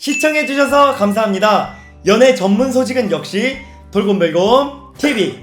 시청해주셔서 감사합니다. 연애 전문 소식은 역시 돌곰별곰 TV.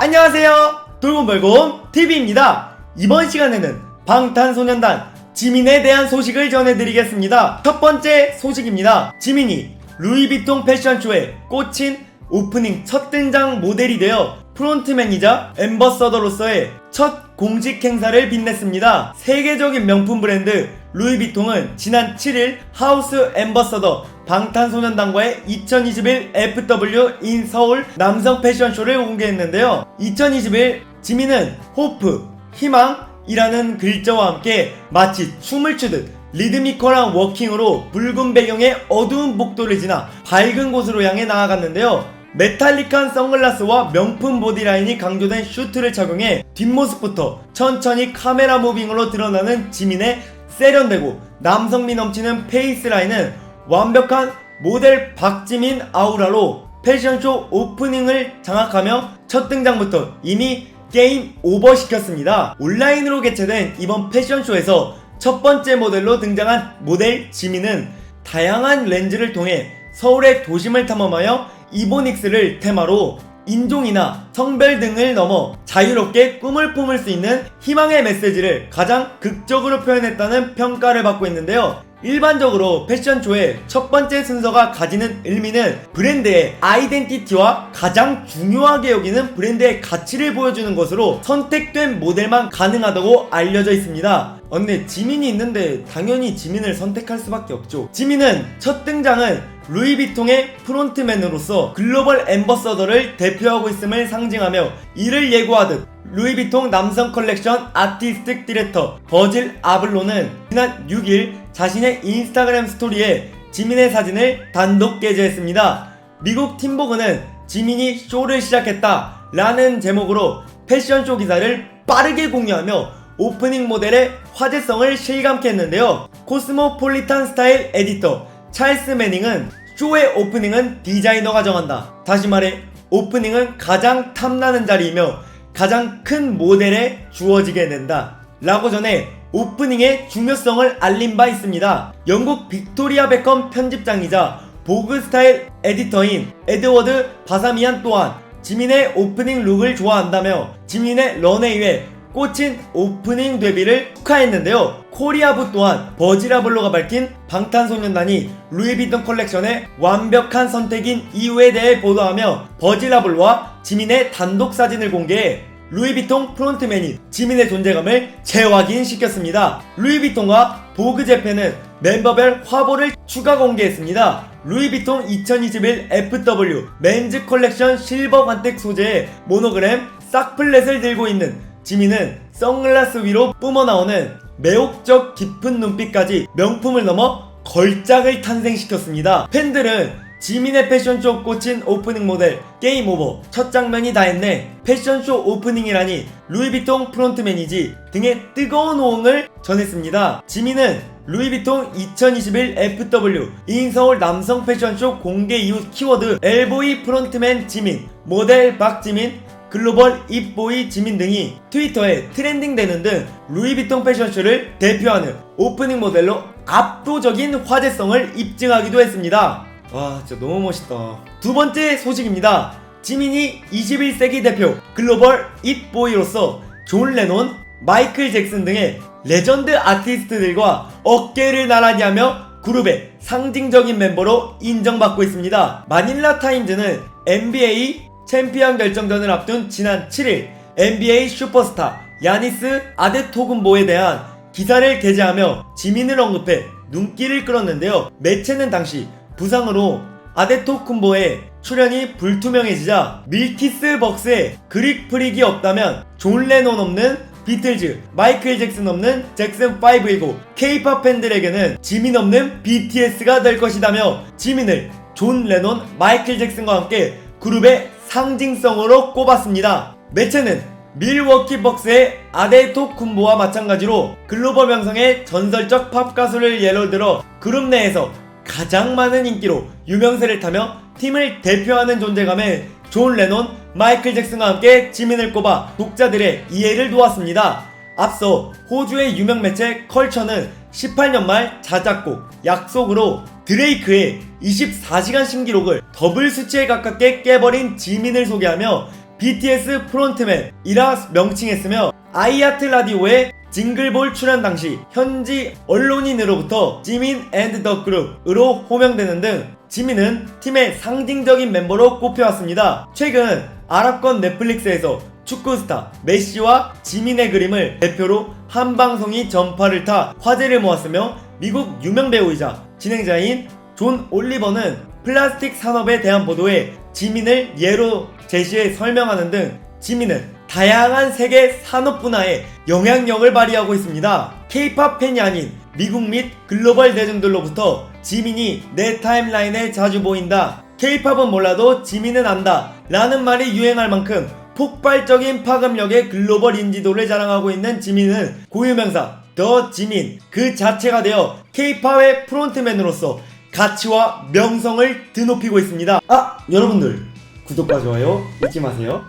안녕하세요. 돌곰별곰 TV입니다. 이번 시간에는 방탄소년단 지민에 대한 소식을 전해드리겠습니다. 첫 번째 소식입니다. 지민이 루이비통 패션쇼에 꽂힌 오프닝 첫 등장 모델이 되어 프론트맨이자 엠버서더로서의 첫 공식 행사를 빛냈습니다. 세계적인 명품 브랜드 루이비통은 지난 7일 하우스 엠버서더 방탄소년단과의 2021 FW 인 서울 남성 패션쇼를 공개했는데요. 2021 지민은 호프, 희망이라는 글자와 함께 마치 춤을 추듯 리드미컬한 워킹으로 붉은 배경의 어두운 복도를 지나 밝은 곳으로 향해 나아갔는데요. 메탈릭한 선글라스와 명품 보디라인이 강조된 슈트를 착용해 뒷모습부터 천천히 카메라 무빙으로 드러나는 지민의 세련되고 남성미 넘치는 페이스라인은 완벽한 모델 박지민 아우라로 패션쇼 오프닝을 장악하며 첫 등장부터 이미 게임 오버 시켰습니다. 온라인으로 개최된 이번 패션쇼에서 첫 번째 모델로 등장한 모델 지민은 다양한 렌즈를 통해 서울의 도심을 탐험하여 이보닉스를 테마로 인종이나 성별 등을 넘어 자유롭게 꿈을 품을 수 있는 희망의 메시지를 가장 극적으로 표현했다는 평가를 받고 있는데요. 일반적으로 패션쇼의 첫 번째 순서가 가지는 의미는 브랜드의 아이덴티티와 가장 중요하게 여기는 브랜드의 가치를 보여주는 것으로 선택된 모델만 가능하다고 알려져 있습니다. 어, 근데 지민이 있는데 당연히 지민을 선택할 수밖에 없죠. 지민은 첫 등장은 루이비통의 프론트맨으로서 글로벌 엠버서더를 대표하고 있음을 상징하며 이를 예고하듯 루이비통 남성 컬렉션 아티스틱 디렉터 버질 아블로는 지난 6일 자신의 인스타그램 스토리에 지민의 사진을 단독 게재했습니다. 미국 팀보그는 지민이 쇼를 시작했다 라는 제목으로 패션쇼 기사를 빠르게 공유하며 오프닝 모델의 화제성을 실감케 했는데요. 코스모폴리탄 스타일 에디터 찰스 매닝은 쇼의 오프닝은 디자이너가 정한다. 다시 말해 오프닝은 가장 탐나는 자리이며 가장 큰 모델에 주어지게 된다. 라고 전해 오프닝의 중요성을 알린 바 있습니다. 영국 빅토리아 베컴 편집장이자 보그 스타일 에디터인 에드워드 바사미안 또한 지민의 오프닝 룩을 좋아한다며 지민의 런웨이에 꽂힌 오프닝 데뷔를 축하했는데요. 코리아부 또한 버지라블로가 밝힌 방탄소년단이 루이비통 컬렉션의 완벽한 선택인 이유에 대해 보도하며 버지라블로와 지민의 단독 사진을 공개해 루이비통 프론트맨이 지민의 존재감을 재확인시켰습니다. 루이비통과 보그 재팬은 멤버별 화보를 추가 공개했습니다. 루이비통 2021 FW 맨즈 컬렉션 실버 관택 소재의 모노그램 싹플렛을 들고 있는 지민은 선글라스 위로 뿜어나오는 매혹적 깊은 눈빛까지 명품을 넘어 걸작을 탄생시켰습니다. 팬들은 지민의 패션쇼 꽂힌 오프닝 모델 게임 오버 첫 장면이 다 했네 패션쇼 오프닝이라니 루이비통 프론트맨이지 등의 뜨거운 호응을 전했습니다. 지민은 루이비통 2021 FW 인서울 남성 패션쇼 공개 이후 키워드 엘보이 프론트맨 지민 모델 박지민 글로벌 입보이 지민 등이 트위터에 트렌딩되는 등 루이비통 패션쇼를 대표하는 오프닝 모델로 압도적인 화제성을 입증하기도 했습니다. 와 진짜 너무 멋있다. 두 번째 소식입니다. 지민이 21세기 대표 글로벌 입보이로서 존 레논, 마이클 잭슨 등의 레전드 아티스트들과 어깨를 나란히 하며 그룹의 상징적인 멤버로 인정받고 있습니다. 마닐라 타임즈는 NBA 챔피언 결정전을 앞둔 지난 7일 NBA 슈퍼스타 야니스 아데토군보에 대한 기사를 게재하며 지민을 언급해 눈길을 끌었는데요. 매체는 당시 부상으로 아데토쿤보의 출연이 불투명해지자 밀키스 벅스에 그릭 프릭이 없다면 존 레논 없는 비틀즈, 마이클 잭슨 없는 잭슨 5이고 케이팝 팬들에게는 지민 없는 BTS가 될 것이다며 지민을 존 레논, 마이클 잭슨과 함께 그룹의 상징성으로 꼽았습니다. 매체는 밀워키 벅스의 아데토 쿤보와 마찬가지로 글로벌 명성의 전설적 팝 가수를 예로 들어 그룹 내에서 가장 많은 인기로 유명세를 타며 팀을 대표하는 존재감의 존 레논, 마이클 잭슨과 함께 지민을 꼽아 독자들의 이해를 도왔습니다. 앞서 호주의 유명 매체 컬처는 18년 말 자작곡 약속으로 드레이크의 24시간 신기록을 더블 수치에 가깝게 깨버린 지민을 소개하며 BTS 프론트맨 이라 명칭했으며 아이아트 라디오의 징글볼 출연 당시 현지 언론인으로부터 지민 앤드 더 그룹으로 호명되는 등 지민은 팀의 상징적인 멤버로 꼽혀왔습니다. 최근 아랍권 넷플릭스에서 축구 스타 메시와 지민의 그림을 대표로 한 방송이 전파를 타 화제를 모았으며 미국 유명 배우이자 진행자인 존 올리버는 플라스틱 산업에 대한 보도에 지민을 예로 제시해 설명하는 등 지민은 다양한 세계 산업 분야에 영향력을 발휘하고 있습니다. K-팝 팬이 아닌 미국 및 글로벌 대중들로부터 지민이 내 타임라인에 자주 보인다. K-팝은 몰라도 지민은 안다. 라는 말이 유행할 만큼 폭발적인 파급력의 글로벌 인지도를 자랑하고 있는 지민은 고유명사 더 지민 그 자체가 되어 K-팝의 프론트맨으로서 가치와 명성을 드높이고 있습니다. 아 여러분들 구독과 좋아요 잊지 마세요.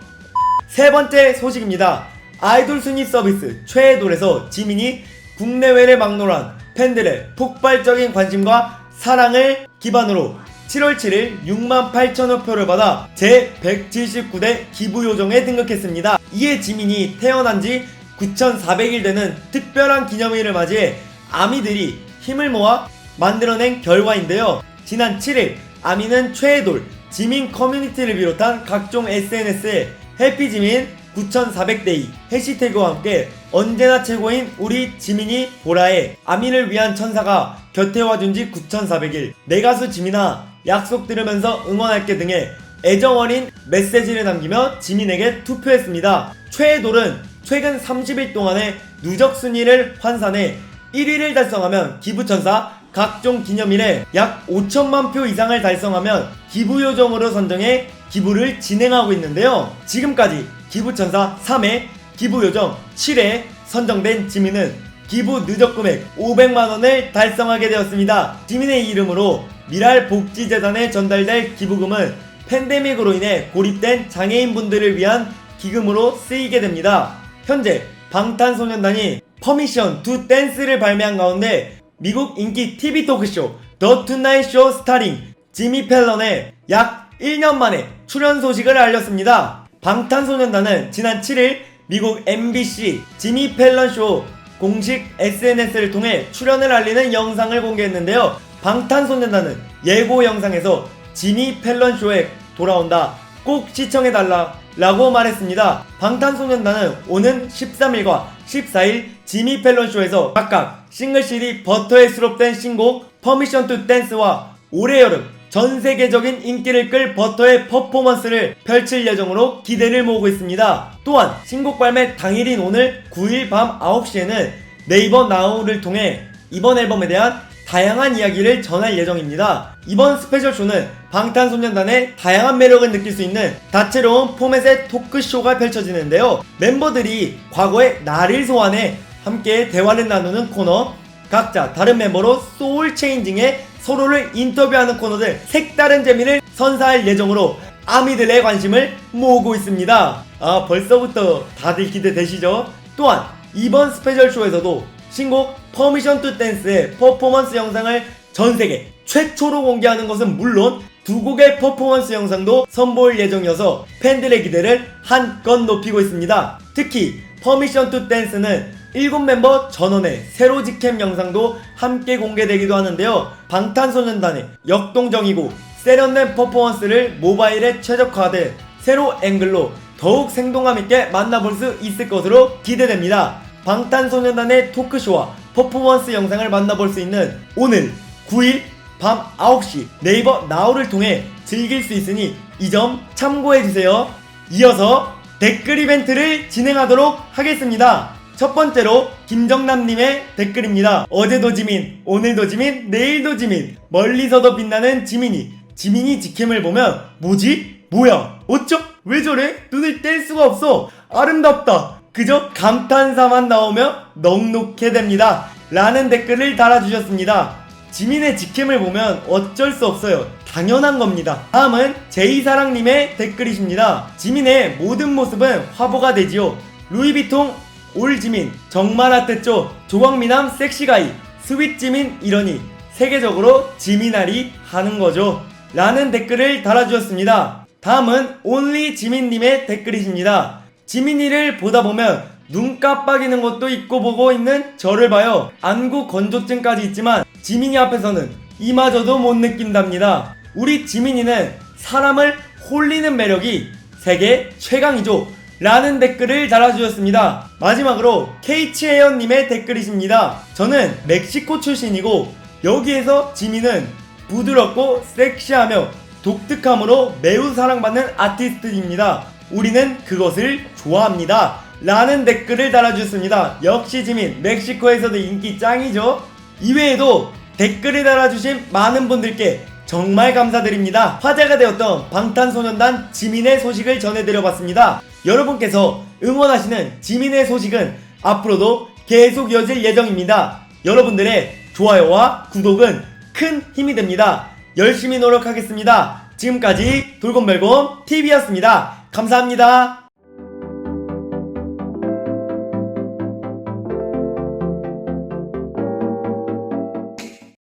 세 번째 소식입니다. 아이돌 순위 서비스 최애돌에서 지민이 국내외를 막론한 팬들의 폭발적인 관심과 사랑을 기반으로 7월 7일 6만 8천여 표를 받아 제179대 기부 요정에 등극했습니다. 이에 지민이 태어난 지 9,400일 되는 특별한 기념일을 맞이해 아미들이 힘을 모아 만들어낸 결과인데요. 지난 7일 아미는 최애돌 지민 커뮤니티를 비롯한 각종 SNS에 해피지민 9400데이 해시태그와 함께 언제나 최고인 우리 지민이 보라에 아미를 위한 천사가 곁에 와준 지 9400일 내 가수 지민아 약속 들으면서 응원할게 등의 애정 어린 메시지를 남기며 지민에게 투표했습니다. 최애돌은 최근 30일 동안의 누적 순위를 환산해 1위를 달성하면 기부천사 각종 기념일에 약 5천만 표 이상을 달성하면 기부 요정으로 선정해 기부를 진행하고 있는데요. 지금까지 기부천사 3회, 기부요정 7회 선정된 지민은 기부 누적 금액 500만원을 달성하게 되었습니다. 지민의 이름으로 미랄 복지재단에 전달될 기부금은 팬데믹으로 인해 고립된 장애인분들을 위한 기금으로 쓰이게 됩니다. 현재 방탄소년단이 퍼미션 투 댄스를 발매한 가운데 미국 인기 TV 토크쇼 더 투나잇 쇼 스타링 지미 펠런의 약 1년 만에 출연 소식을 알렸습니다. 방탄소년단은 지난 7일 미국 MBC 지미 펠런 쇼 공식 SNS를 통해 출연을 알리는 영상을 공개했는데요. 방탄소년단은 예고 영상에서 지미 펠런 쇼에 돌아온다. 꼭 시청해달라. 라고 말했습니다. 방탄소년단은 오는 13일과 14일 지미 펠런 쇼에서 각각 싱글 CD 버터에 수록된 신곡 퍼미션 투 댄스와 올해 여름 전 세계적인 인기를 끌 버터의 퍼포먼스를 펼칠 예정으로 기대를 모으고 있습니다. 또한 신곡 발매 당일인 오늘 9일 밤 9시에는 네이버 나우를 통해 이번 앨범에 대한 다양한 이야기를 전할 예정입니다. 이번 스페셜 쇼는 방탄소년단의 다양한 매력을 느낄 수 있는 다채로운 포맷의 토크쇼가 펼쳐지는데요. 멤버들이 과거의 나를 소환해 함께 대화를 나누는 코너, 각자 다른 멤버로 소울 체인징에 서로를 인터뷰하는 코너들 색다른 재미를 선사할 예정으로 아미들의 관심을 모으고 있습니다. 아 벌써부터 다들 기대되시죠? 또한 이번 스페셜 쇼에서도 신곡 퍼미션 투 댄스의 퍼포먼스 영상을 전 세계 최초로 공개하는 것은 물론 두 곡의 퍼포먼스 영상도 선보일 예정이어서 팬들의 기대를 한껏 높이고 있습니다. 특히 퍼미션 투 댄스는 7멤버 전원의 세로 직캠 영상도 함께 공개되기도 하는데요. 방탄소년단의 역동적이고 세련된 퍼포먼스를 모바일에 최적화된 세로 앵글로 더욱 생동감 있게 만나볼 수 있을 것으로 기대됩니다. 방탄소년단의 토크쇼와 퍼포먼스 영상을 만나볼 수 있는 오늘 9일 밤 9시 네이버 나우를 통해 즐길 수 있으니 이 점 참고해주세요. 이어서 댓글 이벤트를 진행하도록 하겠습니다. 첫 번째로 김정남님의 댓글입니다. 어제도 지민, 오늘도 지민, 내일도 지민, 멀리서도 빛나는 지민이 지민이 직캠을 보면 뭐지? 뭐야? 어쩜? 왜 저래? 눈을 뗄 수가 없어. 아름답다. 그저 감탄사만 나오면 넉넉해 됩니다. 라는 댓글을 달아주셨습니다. 지민의 직캠을 보면 어쩔 수 없어요. 당연한 겁니다. 다음은 제이사랑님의 댓글이십니다. 지민의 모든 모습은 화보가 되지요. 루이비통 올지민 핫했죠. 조광미남 섹시가이 스윗지민 이러니 세계적으로 지민아리 하는 거죠. 라는 댓글을 달아주셨습니다. 다음은 온리 지민님의 댓글이십니다. 지민이를 보다 보면 눈 깜빡이는 것도 있고 보고 있는 저를 봐요. 안구 건조증까지 있지만 지민이 앞에서는 이마저도 못 느낀답니다. 우리 지민이는 사람을 홀리는 매력이 세계 최강이죠. 라는 댓글을 달아주셨습니다. 마지막으로 KH에어님의 댓글이십니다. 저는 멕시코 출신이고 여기에서 지민은 부드럽고 섹시하며 독특함으로 매우 사랑받는 아티스트입니다. 우리는 그것을 좋아합니다. 라는 댓글을 달아주셨습니다. 역시 지민, 멕시코에서도 인기 짱이죠? 이외에도 댓글을 달아주신 많은 분들께 정말 감사드립니다. 화제가 되었던 방탄소년단 지민의 소식을 전해드려봤습니다. 여러분께서 응원하시는 지민의 소식은 앞으로도 계속 이어질 예정입니다. 여러분들의 좋아요와 구독은 큰 힘이 됩니다. 열심히 노력하겠습니다. 지금까지 돌곰말곰 TV였습니다. 감사합니다.